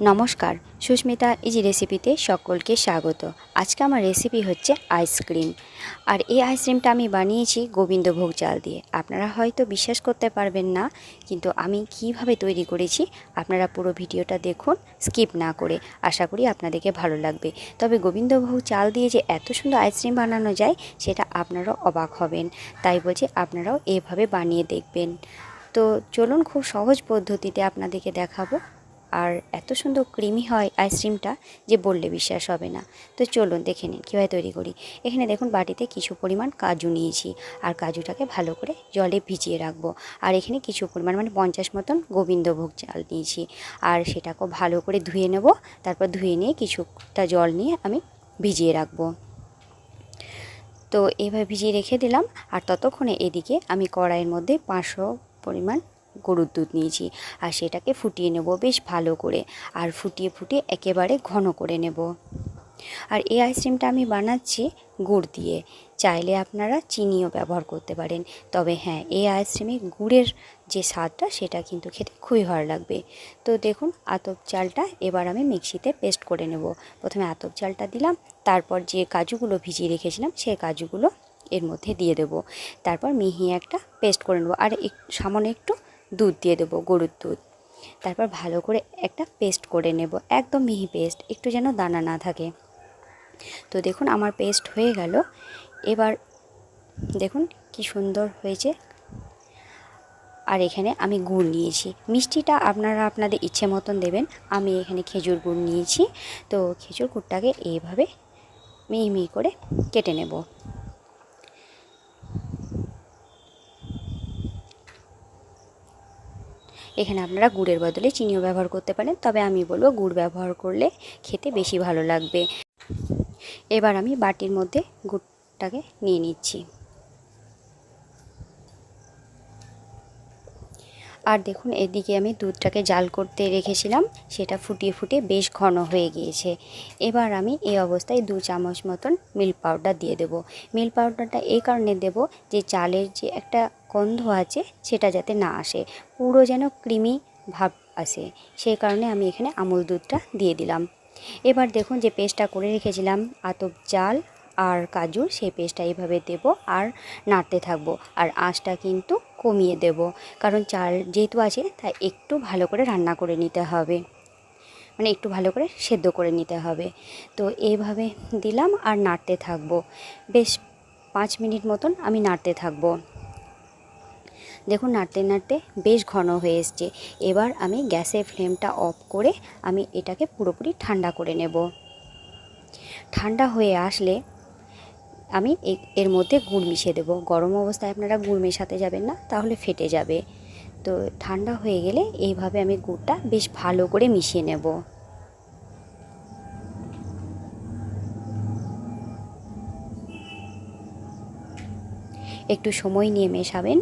নমস্কার, সুস্মিতা ইজি রেসিপিতে সকলকে স্বাগত। আজকে আমার রেসিপি হচ্ছে আইসক্রিম আর এই আইসক্রিমটা আমি বানিয়েছি গোবিন্দভোগ চাল দিয়ে। আপনারা হয়তো বিশ্বাস করতে পারবেন না, কিন্তু আমি কীভাবে তৈরি করেছি আপনারা পুরো ভিডিওটা দেখুন স্কিপ না করে। আশা করি আপনাদেরকে ভালো লাগবে। তবে গোবিন্দভোগ চাল দিয়ে যে এত সুন্দর আইসক্রিম বানানো যায়, সেটা আপনারাও অবাক হবেন। তাই বলছি আপনারাও এভাবে বানিয়ে দেখবেন। তো চলুন খুব সহজ পদ্ধতিতে আপনাদেরকে দেখাবো আর এত সুন্দর ক্রিমি হয় আইসক্রিমটা যে বললে বিশ্বাস হবে না। তো চলুন দেখে নিন, কীভাবে তৈরি করি। এখানে দেখুন বাটিতে কিছু পরিমাণ কাজু নিয়েছি আর কাজুটাকে ভালো করে জলে ভিজিয়ে রাখব। আর এখানে কিছু পরিমাণ মানে পঞ্চাশ মতন গোবিন্দভোগ চাল নিয়েছি। আর সেটাকে ভালো করে ধুয়ে নেব, তারপর ধুয়ে নিয়ে কিছুটা জল নিয়ে আমি ভিজিয়ে রাখব। তো এভাবে ভিজিয়ে রেখে দিলাম, আর ততক্ষণে এদিকে আমি কড়াইয়ের মধ্যে পাঁচশো পরিমাণ গরুর দুধ নিয়েছি আর সেটাকে ফুটিয়ে নেব বেশ ভালো করে আর ফুটিয়ে ফুটিয়ে একেবারে ঘন করে নেব। আর এই আইসক্রিমটা আমি বানাচ্ছি গুড় দিয়ে। চাইলে আপনারা চিনিও ব্যবহার করতে পারেন। তবে হ্যাঁ এই আইসক্রিমে গুড়ের যে স্বাদটা সেটা কিন্তু খেতে খুবই ভালো লাগবে। তো দেখুন, আতপ চালটা এবার আমি মিক্সিতে পেস্ট করে নেব। প্রথমে আতপ চালটা দিলাম, তারপর যে কাজুগুলো ভিজিয়ে রেখেছিলাম সেই কাজুগুলো এর মধ্যে দিয়ে দেব। তারপর মিহি একটা পেস্ট করে নেব। আর সামান্য একটু দুধ দিয়ে দেবো, গরুর দুধ। তারপর ভালো করে একটা পেস্ট করে নেব, একদম মিহি পেস্ট, একটু যেন দানা না থাকে। তো দেখুন, আমার পেস্ট হয়ে গেল। এবার দেখুন কি সুন্দর হয়েছে। আর এখানে আমি গুড় নিয়েছি। মিষ্টিটা আপনারা আপনাদের ইচ্ছে মতন দেবেন। আমি এখানে খেজুর গুড় নিয়েছি। তো খেজুর গুড়টাকে এইভাবে মিহি মিহি করে কেটে নেব। এখানে আপনারা গুড়ের বদলে চিনিও ব্যবহার করতে পারেন। তবে আমি বলব গুড় ব্যবহার করলে খেতে বেশি ভালো লাগবে। এবার আমি বাটির মধ্যে গুড়টাকে নিয়ে নিচ্ছি। আর দেখুন, এদিকে আমি দুধটাকে জাল করতে রেখেছিলাম। সেটা ফুটিয়ে ফুটিয়ে বেশ ঘন হয়ে গিয়েছে। এবার আমি এই অবস্থায় দু চামচ মতন মিল্ক পাউডার দিয়ে দেব। মিল্ক পাউডারটা এই কারণে দেব যে, চালের যে একটা গন্ধ আছে সেটা যাতে না আসে, পুরো যেন ক্রিমি ভাব আসে। সেই কারণে আমি এখানে আমুল দুধটা দিয়ে দিলাম। এবার দেখুন যে পেস্টটা করে রেখেছিলাম, আতপ চাল আর কাজু, সেই পেস্টটা এইভাবে দেব আর নাড়তে থাকব। আর আঁচটা কিন্তু কমিয়ে দেব, কারণ চাল যেহেতু আছে, তাই একটু ভালো করে রান্না করে নিতে হবে। মানে একটু ভালো করে সেদ্ধ করে নিতে হবে। তো এইভাবে দিলাম আর নাড়তে থাকব। বেশ পাঁচ মিনিট মতন আমি নাড়তে থাকব। দেখুন, নাড়তে নাড়তে বেশ ঘন হয়ে এসছে। এবার আমি গ্যাসের ফ্লেমটা অফ করে আমি এটাকে পুরোপুরি ঠান্ডা করে নেব। ঠান্ডা হয়ে আসলে আমি এর মধ্যে গুড় মিশিয়ে দেবো। গরম অবস্থায় আপনারা গুড় মেশাতে যাবেন না, তাহলে ফেটে যাবে। তো ঠান্ডা হয়ে গেলে এইভাবে আমি গুড়টা বেশ ভালো করে মিশিয়ে নেব। একটু সময় নিয়ে মেশাবেন।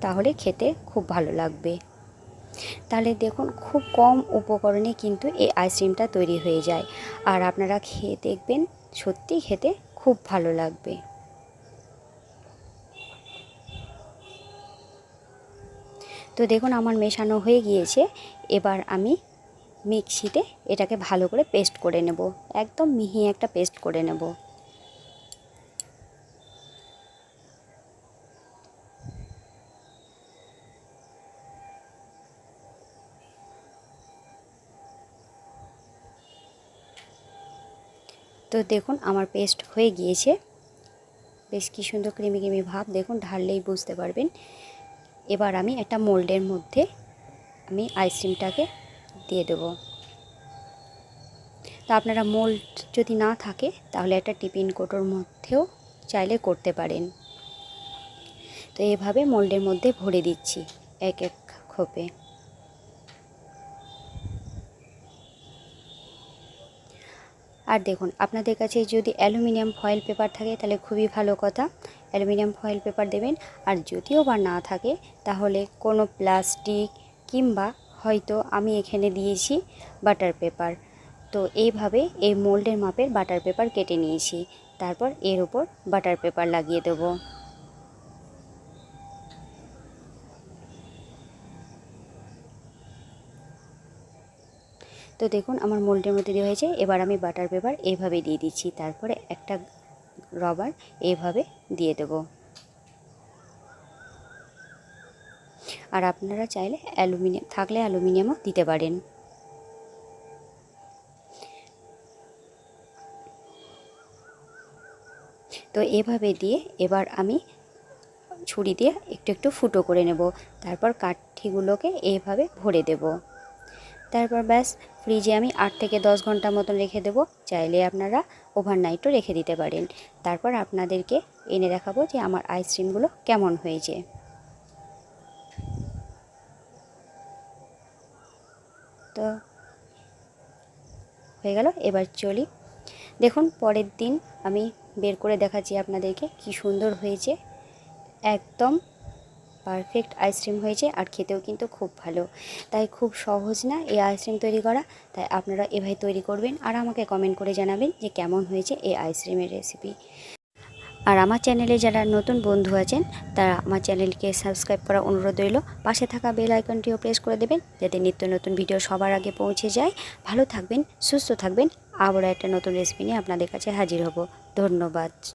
তাহলে খেতে খুব ভালো লাগবে। তাহলে দেখুন, খুব কম উপকরণে কিন্তু এই আইসক্রিমটা তৈরি হয়ে যায়। আর আপনারা খেয়ে দেখবেন, সত্যি খেতে খুব ভালো লাগবে। তো দেখুন, আমার মেশানো হয়ে গিয়েছে। এবার আমি মিক্সিতে এটাকে ভালো করে পেস্ট করে নেব। একদম মিহি একটা পেস্ট করে নেব। তো দেখুন, আমার পেস্ট হয়ে গিয়েছে। বেশ কী সুন্দর ক্রিমি ক্রিমি ভাব দেখুন, ঢাললেই বুঝতে পারবেন। এবার আমি একটা মোল্ডের মধ্যে আমি আইসক্রিমটাকে দিয়ে দেব। তা আপনারা মোল্ড যদি না থাকে, তাহলে একটা টিফিন কোটোর মধ্যেও চাইলে করতে পারেন। তো এভাবে মোল্ডের মধ্যে ভরে দিচ্ছি, এক এক খোপে। আর দেখুন, আপনাদের কাছে যদি অ্যালুমিনিয়াম ফয়েল পেপার থাকে, তাহলে খুবই ভালো কথা। অ্যালুমিনিয়াম ফয়েল পেপার দেবেন। আর যদিও বা না থাকে, তাহলে কোনো প্লাস্টিক কিংবা হয়তো আমি এখানে দিয়েছি বাটার পেপার। তো এইভাবে এই মোল্ডের মাপের বাটার পেপার কেটে নিয়েছি। তারপর এর ওপর বাটার পেপার লাগিয়ে দেবো। তো দেখুন, আমার মোল্ডের মধ্যে দেওয়া হয়েছে। এবার আমি বাটার পেপার এইভাবে দিয়ে দিচ্ছি। তারপরে একটা রবার এইভাবে দিয়ে দেবো। আর আপনারা চাইলে অ্যালুমিনিয়াম, থাকলে অ্যালুমিনিয়ামও দিতে পারেন। তো এভাবে দিয়ে এবার আমি ছুরি দিয়ে একটু একটু ফুটো করে নেব। তারপর কাঠিগুলোকে এইভাবে ভরে দেব। তারপর ব্যাস ফ্রিজে আমি আট থেকে দশ ঘণ্টা মতন রেখে দেবো। চাইলে আপনারা ওভারনাইটও রেখে দিতে পারেন। তারপর আপনাদেরকে এনে দেখাবো যে আমার আইসক্রিমগুলো কেমন হয়েছে। তো হয়ে গেল, এবার চলি। দেখুন, পরের দিন আমি বের করে দেখাচ্ছি আপনাদেরকে কি সুন্দর হয়েছে। একদম পারফেক্ট আইসক্রিম হয়েছে আর খেতেও কিন্তু খুব ভালো। তাই খুব সহজ না এই আইসক্রিম তৈরি করা। তাই আপনারা এভাবে তৈরি করবেন আর আমাকে কমেন্ট করে জানাবেন যে কেমন হয়েছে এই আইসক্রিমের রেসিপি আর আমার চ্যানেলে যারা নতুন বন্ধু আছেন, তারা আমার চ্যানেলকে সাবস্ক্রাইব করার অনুরোধ রইল। পাশে থাকা বেল আইকনটিও প্রেস করে দেবেন যাতে নিত্য নতুন ভিডিও সবার আগে পৌঁছে যায়। ভালো থাকবেন, সুস্থ থাকবেন। আবারও একটা নতুন রেসিপি নিয়ে আপনাদের কাছে হাজির হব। ধন্যবাদ।